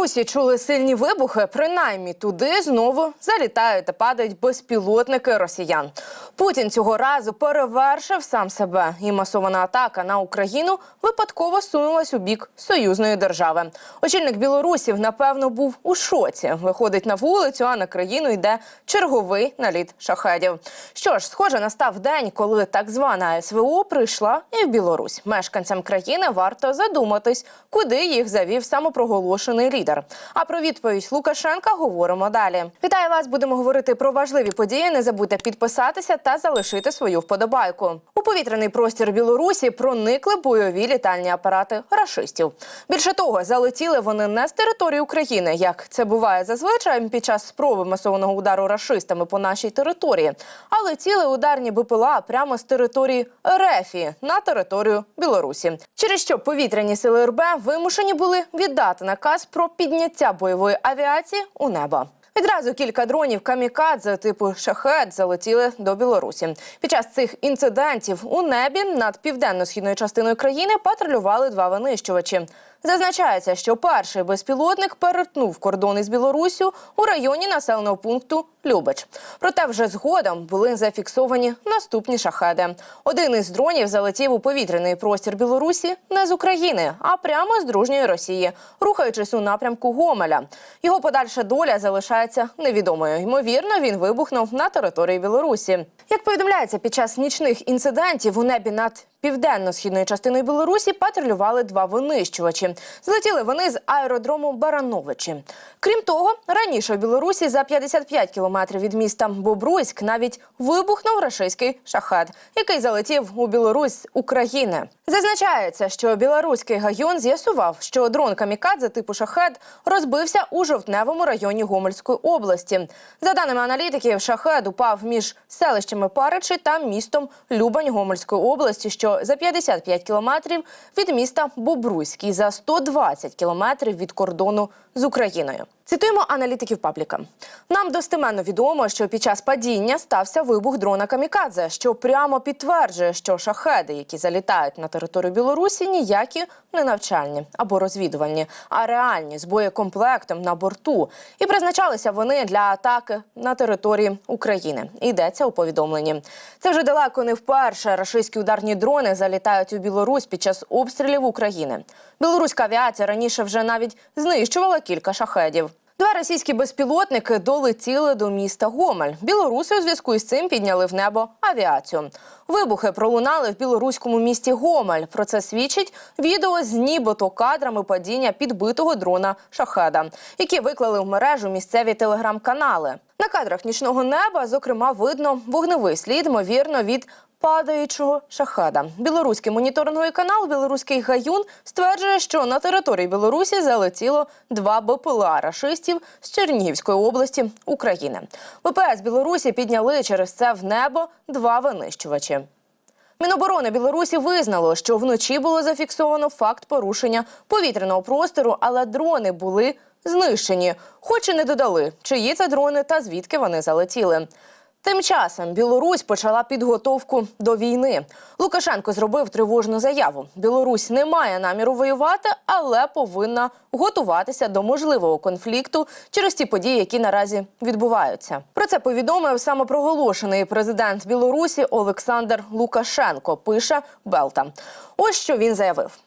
Білорусі чули сильні вибухи. Принаймні туди знову залітають та падають безпілотники росіян. Путін цього разу перевершив сам себе, і масована атака на Україну випадково сунулась у бік союзної держави. Очільник білорусів напевно був у шоці. Виходить на вулицю, а на країну йде черговий наліт шахедів. Що ж, схоже, настав день, коли так звана СВО прийшла і в Білорусь. Мешканцям країни варто задуматись, куди їх завів самопроголошений лідер. А про відповідь Лукашенка говоримо далі. Вітаю вас! Будемо говорити про важливі події. Не забудьте підписатися та залишити свою вподобайку. У повітряний простір Білорусі проникли бойові літальні апарати рашистів. Більше того, залетіли вони не з території України, як це буває зазвичай під час спроби масованого удару рашистами по нашій території, а летіли ударні БПЛА прямо з території Рефії на територію Білорусі. Через що повітряні сили РБ вимушені були віддати наказ про підняття бойової авіації у небо. Відразу кілька дронів камікадзе типу шахет залетіли до Білорусі. Під час цих інцидентів у небі над південно-східною частиною країни патрулювали два винищувачі. Зазначається, що перший безпілотник перетнув кордон із Білоруссю у районі населеного пункту Любич. Проте вже згодом були зафіксовані наступні шахеди. Один із дронів залетів у повітряний простір Білорусі не з України, а прямо з дружньої Росії, рухаючись у напрямку Гомеля. Його подальша доля залишається невідомою. Ймовірно, він вибухнув на території Білорусі. Як повідомляється, під час нічних інцидентів у небі над південно-східною частиною Білорусі патрулювали два винищувачі. Злетіли вони з аеродрому Барановичі. Крім того, раніше у Білорусі за 55 кілометрів від міста Бобруйськ навіть вибухнув рашистський шахет, який залетів у Білорусь з України. Зазначається, що білоруський гайон з'ясував, що дрон камікадзе типу шахет розбився у жовтневому районі Гомельської області. За даними аналітиків, шахет упав між селищами Паричі та містом Любань Гомельської області, що за 55 кілометрів від міста Бобруйськ і за 120 кілометрів від кордону з Україною. Цитуємо аналітиків пабліка. Нам достеменно відомо, що під час падіння стався вибух дрона Камікадзе, що прямо підтверджує, що шахеди, які залітають на територію Білорусі, ніякі не навчальні або розвідувальні, а реальні з боєкомплектом на борту. І призначалися вони для атаки на території України. Йдеться у повідомленні. Це вже далеко не вперше. Рашистські ударні дрони залітають у Білорусь під час обстрілів України. Білоруська авіація раніше вже навіть знищувала кілька шахедів. Два російські безпілотники долетіли до міста Гомель. Білоруси у зв'язку із цим підняли в небо авіацію. Вибухи пролунали в білоруському місті Гомель. Про це свідчить відео з нібито кадрами падіння підбитого дрона шахеда, які виклали в мережу місцеві телеграм-канали. На кадрах нічного неба, зокрема, видно вогневий слід, ймовірно, від падаючого шахеда. Білоруський моніторинговий канал Білоруський гаюн стверджує, що на території Білорусі залетіло два БПЛА рашистів з Чернігівської області України. ВПС Білорусі підняли через це в небо два винищувачі. Міноборони Білорусі визнало, що вночі було зафіксовано факт порушення повітряного простору, але дрони були знищені, хоч і не додали, чиї це дрони та звідки вони залетіли. Тим часом Білорусь почала підготовку до війни. Лукашенко зробив тривожну заяву: Білорусь не має наміру воювати, але повинна готуватися до можливого конфлікту через ті події, які наразі відбуваються. Про це повідомив самопроголошений президент Білорусі Олександр Лукашенко. Пише Белта. Ось що він заявив.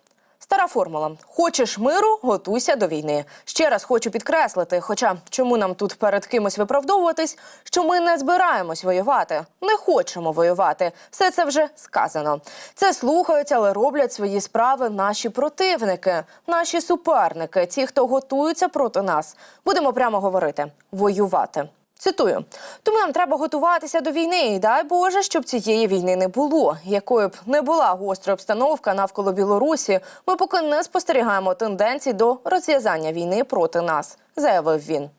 Стара формула: хочеш миру, готуйся до війни. Ще раз хочу підкреслити. Хоча чому нам тут перед кимось виправдовуватись, що ми не збираємось воювати, не хочемо воювати. Все це вже сказано. Це слухають, але роблять свої справи наші противники, наші суперники, ті, хто готуються проти нас. Будемо прямо говорити: воювати. Цитую, тому нам треба готуватися до війни, і дай Боже, щоб цієї війни не було. Якою б не була гостра обстановка навколо Білорусі, ми поки не спостерігаємо тенденцій до розв'язання війни проти нас, заявив він.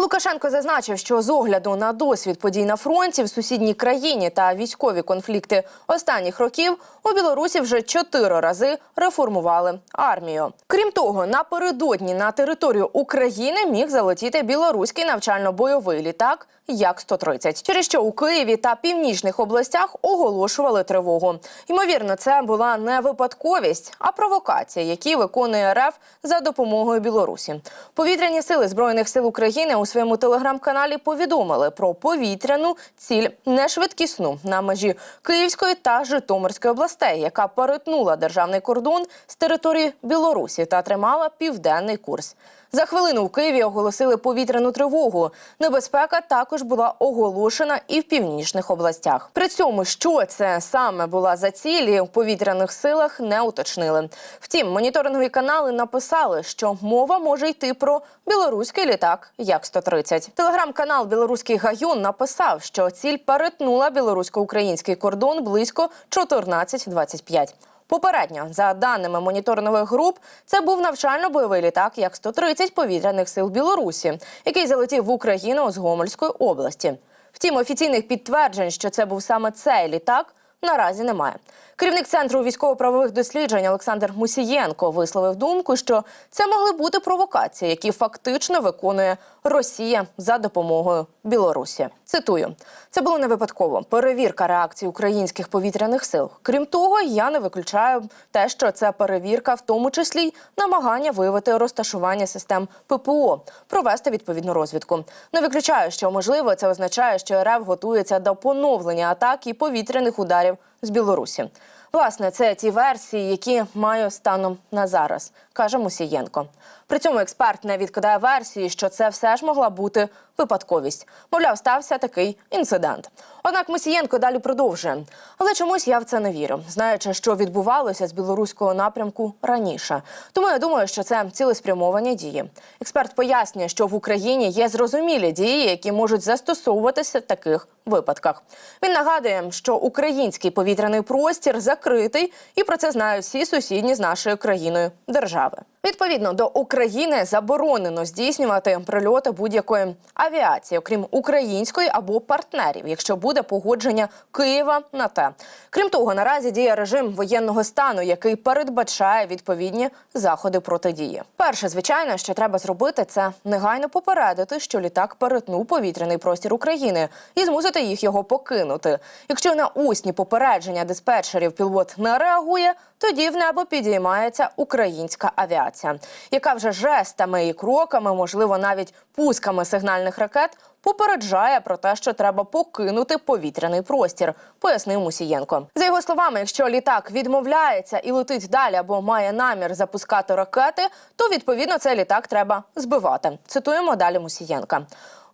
Лукашенко зазначив, що з огляду на досвід подій на фронті в сусідній країні та військові конфлікти останніх років у Білорусі вже чотири рази реформували армію. Крім того, напередодні на територію України міг залетіти білоруський навчально-бойовий літак. Як 130 через що у Києві та північних областях оголошували тривогу. Ймовірно, це була не випадковість, а провокація, які виконує РФ за допомогою Білорусі. Повітряні сили збройних сил України у своєму телеграм-каналі повідомили про повітряну ціль нешвидкісну на межі Київської та Житомирської областей, яка перетнула державний кордон з території Білорусі та тримала південний курс. За хвилину в Києві оголосили повітряну тривогу. Небезпека також була оголошена і в північних областях. При цьому, що це саме була за цілі, у повітряних силах не уточнили. Втім, моніторингові канали написали, що мова може йти про білоруський літак як 130 Телеграм-канал Білоруський Гаюн написав, що ціль перетнула білорусько-український кордон близько 14.25. Попередньо, за даними моніторингових груп, це був навчально-бойовий літак як 130 повітряних сил Білорусі, який залетів в Україну з Гомельської області. Втім, офіційних підтверджень, що це був саме цей літак, наразі немає. Керівник центру військово-правових досліджень Олександр Мусієнко висловив думку, що це могли бути провокації, які фактично виконує Росія за допомогою Білорусі. Цитую: це було не випадково перевірка реакції українських повітряних сил. Крім того, я не виключаю те, що це перевірка, в тому числі й намагання виявити розташування систем ППО, провести відповідну розвідку. Не виключаю, що можливо це означає, що РФ готується до поновлення атак і повітряних ударів з Білорусі. Власне, це ті версії, які маю станом на зараз, каже Мусієнко. При цьому експерт не відкидає версії, що це все ж могла бути випадковість. Мовляв, стався такий інцидент. Однак Мусієнко далі продовжує. Але чомусь я в це не вірю, знаючи, що відбувалося з білоруського напрямку раніше. Тому я думаю, що це цілеспрямовані дії. Експерт пояснює, що в Україні є зрозумілі дії, які можуть застосовуватися в таких випадках. Він нагадує, що український повітряний простір закритий, і про це знають всі сусідні з нашою країною держави. Відповідно до України заборонено здійснювати прильоти будь-якої авіації, окрім української або партнерів, якщо буде погодження Києва на те. Крім того, наразі діє режим воєнного стану, який передбачає відповідні заходи протидії. Перше, звичайно, що треба зробити, це негайно попередити, що літак перетнув повітряний простір України і змусити їх його покинути. Якщо на усні попередження диспетчерів пілот не реагує, тоді в небо підіймається українська авіація, яка вже жестами і кроками, можливо, навіть пусками сигнальних ракет. Попереджає про те, що треба покинути повітряний простір, пояснив Мусієнко. За його словами, якщо літак відмовляється і летить далі або має намір запускати ракети, то відповідно цей літак треба збивати. Цитуємо далі Мусієнка.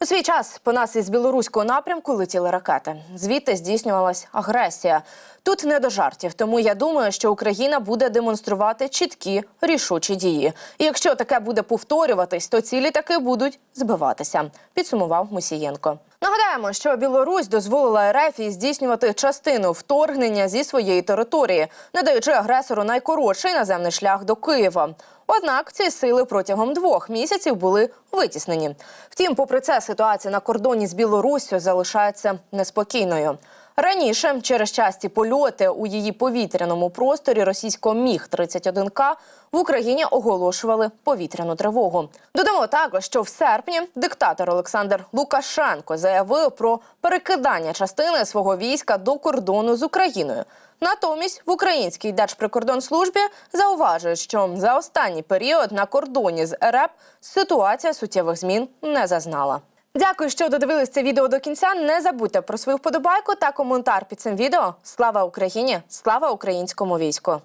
У свій час по нас із білоруського напрямку летіли ракети. Звідти здійснювалась агресія. Тут не до жартів, тому я думаю, що Україна буде демонструвати чіткі рішучі дії. І якщо таке буде повторюватись, то цілі таки будуть збиватися. Підсумував Мусієнко. Нагадаємо, що Білорусь дозволила РФ здійснювати частину вторгнення зі своєї території, не даючи агресору найкоротший наземний шлях до Києва. Однак ці сили протягом двох місяців були витіснені. Втім, попри це, ситуація на кордоні з Білоруссю залишається неспокійною. Раніше через часті польоти у її повітряному просторі російського міг 31 к в Україні оголошували повітряну тривогу. Додамо також, що в серпні диктатор Олександр Лукашенко заявив про перекидання частини свого війська до кордону з Україною. Натомість в українській Держприкордонслужбі зауважують, що за останній період на кордоні з РФ ситуація суттєвих змін не зазнала. Дякую, що додивились це відео до кінця. Не забудьте про свою вподобайку та коментар під цим відео. Слава Україні! Слава українському війську!